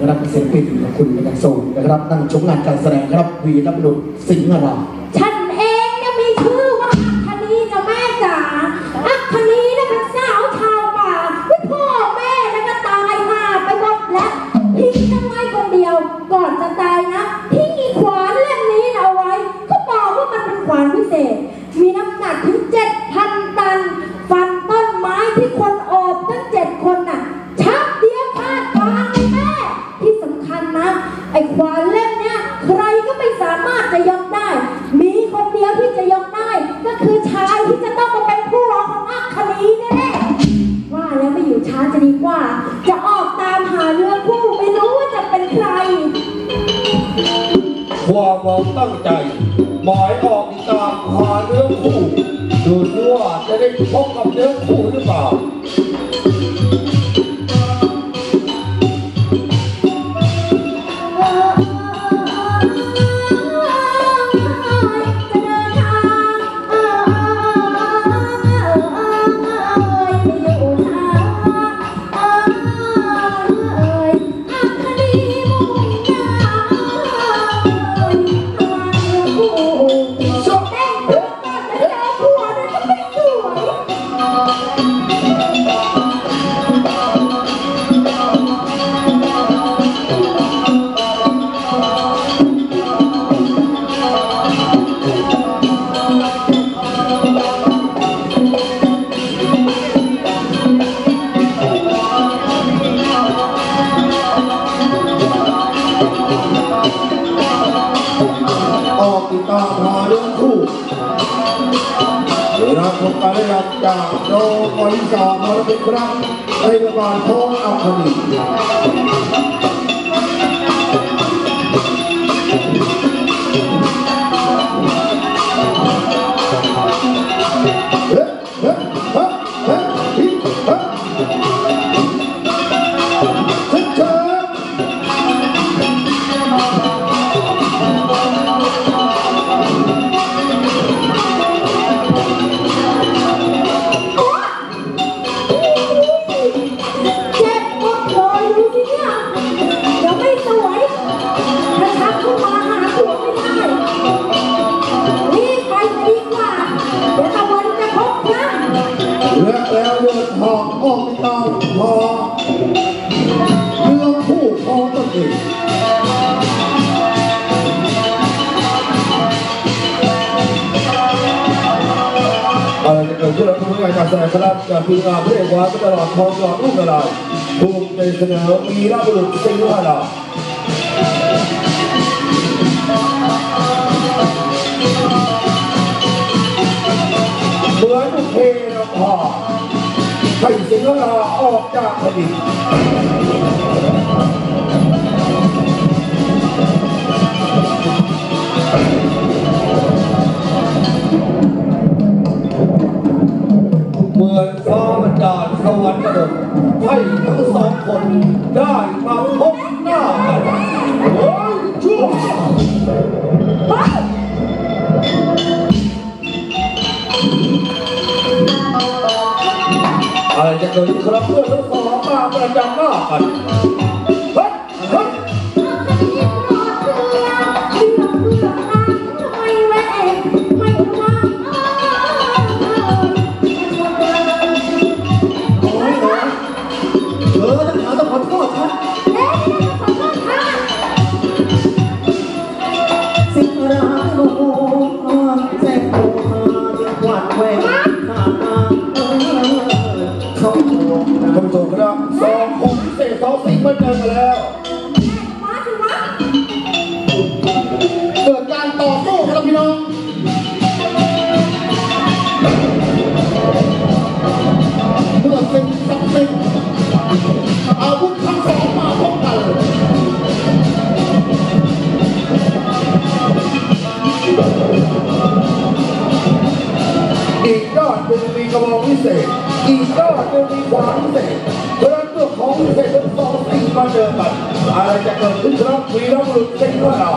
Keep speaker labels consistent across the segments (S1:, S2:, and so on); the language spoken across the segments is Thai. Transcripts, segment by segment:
S1: นะครับศิลปินของคุณกระโซนนะครับนั่งชมงานการแสดงครับวีรบุรุษสิงห์
S2: นารามท่าน งตั้
S3: งใจ หมายออกติามหาเนื้อคู่ ดูว่าจะได้พบกับเนื้อคู่หรือเปล่า
S2: อ
S3: อกติดตามพายุคู่รับชมการเล่นจากโรงบริษัทมรดกรักในระบาดโทษอัคนี ผู้ช่
S2: วยการแสดงประ
S3: ลัดจากทีมานผู้เอกวัดตลอดทองตลอดลูกตลอดภูมิใจเสนอมีราบุรุษเป็นยุหะดาเหมือนเพลงพอให้เสียงเราออกจากพอดี นให้ทั้งสองคนได้มาพบหน้ากันวันยชั่วอะไรจะเกิดขึ้นครับเพื่อนทั้งสองมาประจันหน้ากัน कमाउंड से ईसा को निदान
S1: से परंतु हम से तो सब सीमा में पर आ रहा है कि दूसरा फ्रीडम रुक से ही बना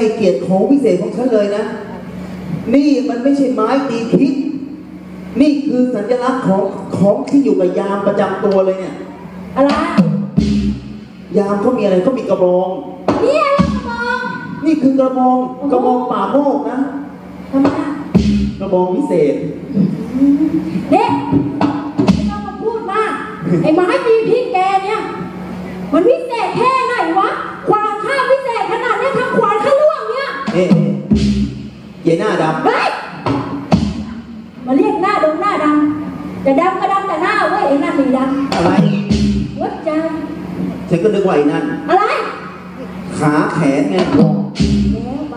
S1: ให้เกียรติของพิเศษของฉันเลยนะ นี่มันไม่ใช่ไม้ตีพิษ นี่คือสัญลักษณ์ของของที่อยู่กับยามประจำตัวเลยเนี่ย
S2: อะไร
S1: ยามเขามีอะไรเขามีกระบอง
S2: นี่อะไรกระบอก
S1: นี่คือกระบองกระบองป่าโมกนะ
S2: ทำไมอะ
S1: กระบองพิเศษ
S2: เด็กไม่ต้องมาพูดมาก ไอ้ไม้ตีพิษแกเนี่ย มันพิเศษแค่ไหนวะขวานข้าวพิเศษขนาดเนี้ยทำขวานข้าล่วงเนี่ย
S1: เอ๊ะเย่หน้าด
S2: เฮ้ยมาเรียกหน้าดงหน้าดำจะดำก็ดำแต่หน้าเว้ยไอ้หน้าสีดำ
S1: อะไรำ
S2: หัวใจ
S1: ฉันก็นึกว่าไอ้นั่น
S2: อะไร
S1: ขาแขนไง
S2: แล้วไป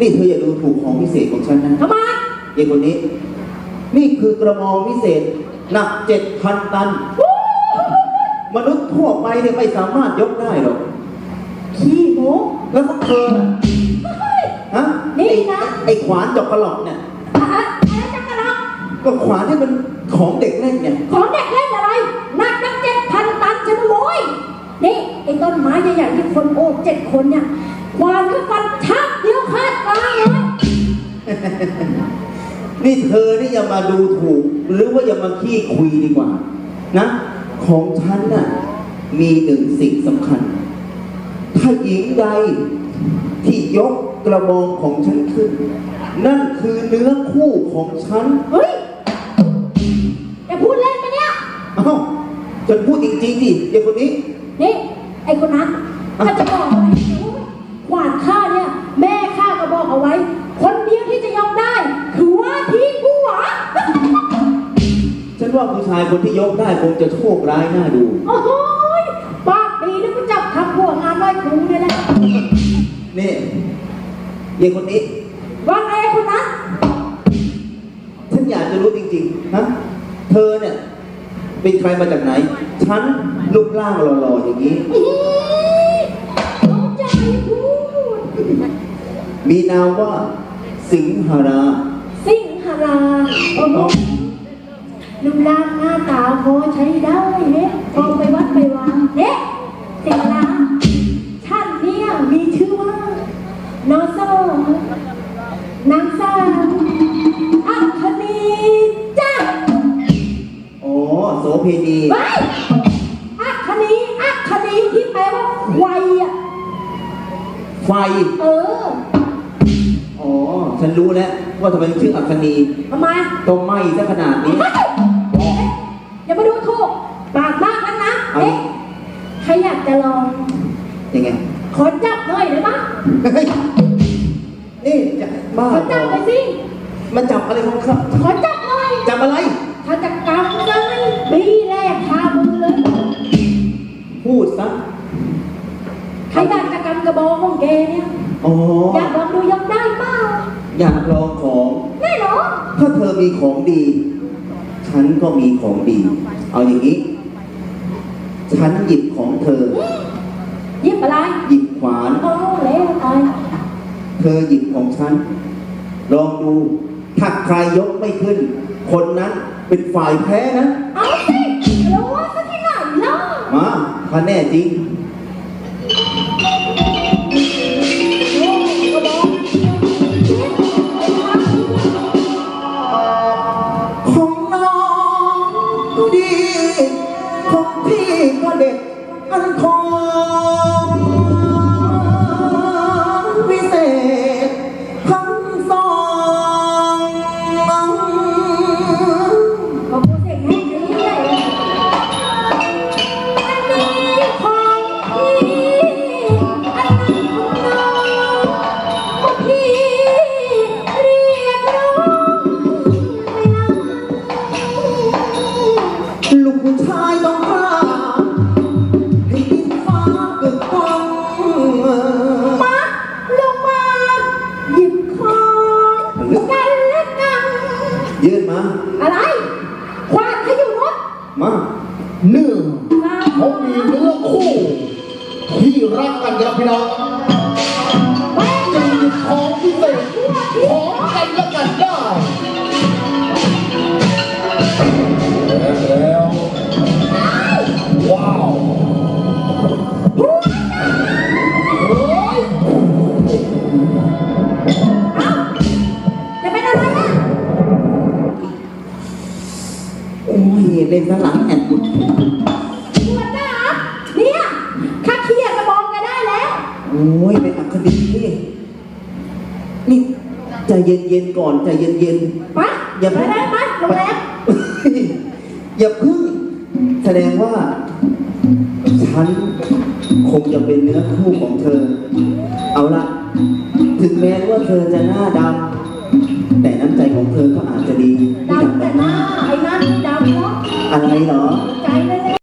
S1: นี่เธออย่าดูถูกของพิเศษของฉันนะ
S2: ทำไม
S1: เด็กคนนี้ นี่คือกระบองพิเศษหนักเจ็ดพันตัน มนุษย์ทั่วไปเนี่ยไม่สามารถยกได้หรอก
S2: ขี้โม้
S1: แล้วก็เธอน่ะ
S2: เฮ้ย
S1: ฮะ
S2: นี่
S1: ไอ้
S2: นะ
S1: ไอ้ขวานจอกกระหลอกเนี่ย
S2: อะอะไรจักรลอก
S1: ก็ขวานที่มันของเด็กเล่นเนี่ย
S2: ของเด็กเล่นอะไรหนักตั้งเจ็ดพันตันชนะโว้ยนี่ไอ้ต้นไม้ใหญ่ๆที่คนโอบเจ็ดคนเนี่ยควานก็ฟันชักเดียวขาดกลางเลย
S1: นี่เธอนี่อย่ามาดูถูก หรือว่าอย่ามาขี้คุยดีกว่า นะ ของฉันน่ะมีหนึ่งสิ่งสำคัญ ถ้าหญิงใดที่ยกกระบองของฉันขึ้น นั่นคือเนื้อคู่ของฉัน
S2: เฮ้ยแกพูดเล่นปะเนี่ย
S1: เอ้าฉันพูดจริงๆดิเด็กคนนี้
S2: นี่ไอ้คนนั้นถ้าจะบอกอะไรขวานข้าเนี่ย แม่ข้าก็บอกเอาไว้ คนเดียวที่จะยอมได้ คือว่าที่กูหวา
S1: ฉันว่าผู้ชายคนที่ยกได้คงจะโชคร้ายน่าดู
S2: โอ้โห นี่เด็
S1: กคนนี้
S2: ว่าไงไอ้คนนั้น
S1: ฉันอยากจะรู้จริงๆฮะเธอเนี่ย เป็นใครมาจากไหน ฉันรูปร่างหล่อๆอย่างนี้
S2: อื้อเข้าใจพูด
S1: มีนามว่าสิงหรา
S2: สิงหราโอ้โหรูปร่างหน้าตาพอใช้ได้เฮ้พอไปวัดไปวางเฮ้สิงหรา ว่านอโซนางสาวอัคนีจ้า
S1: อ๋อโสเพณี
S2: ไปอัคนีอัคนีที่แปลว่าไวอะ
S1: ไฟ
S2: เออ
S1: อ๋อ ฉันรู้แล้วว่าทำไมชื่ออัคนี
S2: ทำไม
S1: ต้องไหม้ซะขนาดนี้
S2: เฮ้ยอย่ามาดูถูกปากมากนักนะ
S1: เอา
S2: เอ๊ะใครอยากจะลอง
S1: ยังไง
S2: ขอจับหน่อยได้ไหม
S1: เฮ้ยนี่จะบ้า
S2: ขอจับหน่อยสิ
S1: มาจับอะไรของเขา
S2: ขอจับหน่อย
S1: จับอะไร
S2: ถ้าจะกำเลยปีแรกคามือเลย
S1: พูดซะ
S2: ใครอยากจะกำกระบอกของแกเนี่ย
S1: อ๋อ
S2: อยากลองดูยังได้เปล่า
S1: อยากลองของ
S2: แน่นอน
S1: ถ้าเธอมีของดี ฉันก็มีของดี เอาอย่างนี้ ฉันหยิบของเธอ
S2: หยิบอะไร
S1: หยิบ ขวาน
S2: โอ้แล้วตาย
S1: เธอหยิบของฉัน ลองดู ถ้าใครยกไม่ขึ้น คนนั้นเป็นฝ่ายแพ้นะ
S2: เอาสิรู้ว่าซะที่ไหนล่ะ
S1: มาถ้าแน่จริง
S2: โอ้กระบอกเจ็บ
S1: ของน้องดี ของพี่ก็เด็กอันของ
S2: ยืนมา
S1: อะ
S2: ไรควานขยุนรถ
S1: มา
S3: เนื่อง
S2: มา
S3: เขามีเนื้อคู่ ที่รักกันครับพี่น้อง เล่น
S1: หลังแอนบุด
S4: หัวหน้าเนี่ยถ้าเคียดก็มองกันได้แล้ว
S1: โอ้ยไปอักดีพี่นี่ใจเย็นๆก่อนใจเย็นๆ
S4: ไป
S1: อย่า
S4: ไปได้ไปโรงแรม
S1: อย่าพึ่งแสดงว่า ฉันคงจะเป็นเนื้อคู่ของเธอ เอาละถึงแม้ว่าเธอจะหน้าดำแต่น้ำใจของเธอก็อาจจะดี
S4: ดำแต่หน้าไอ้นั่นดำเนาะ
S1: อะไรเหรอ
S4: ใจนั่นแหละ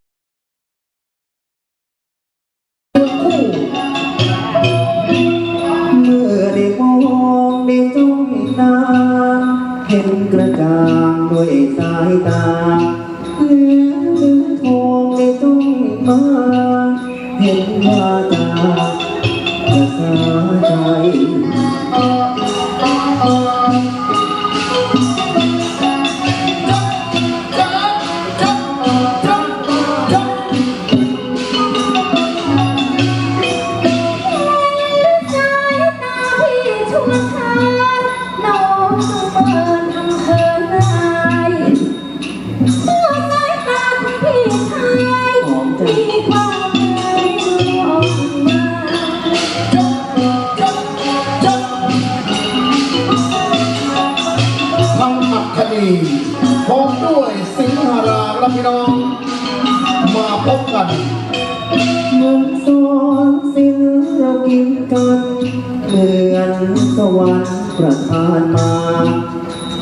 S1: เมื่อได้มองได้จ้องตาเห็นกระจ่างด้วยสายตา วัประทานมา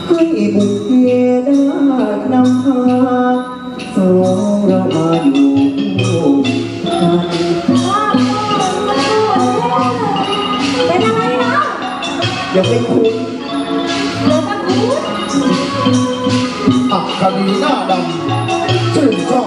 S1: ให้บุกเพได้นำพาสองเรามาอยู่
S4: ร่วมกัน
S2: เป็
S4: น
S1: อะ
S4: ไร
S1: นะอย่า
S4: ไปคุยอั
S1: กคดี
S4: ห
S2: น้าดำชื่น
S3: ชอบ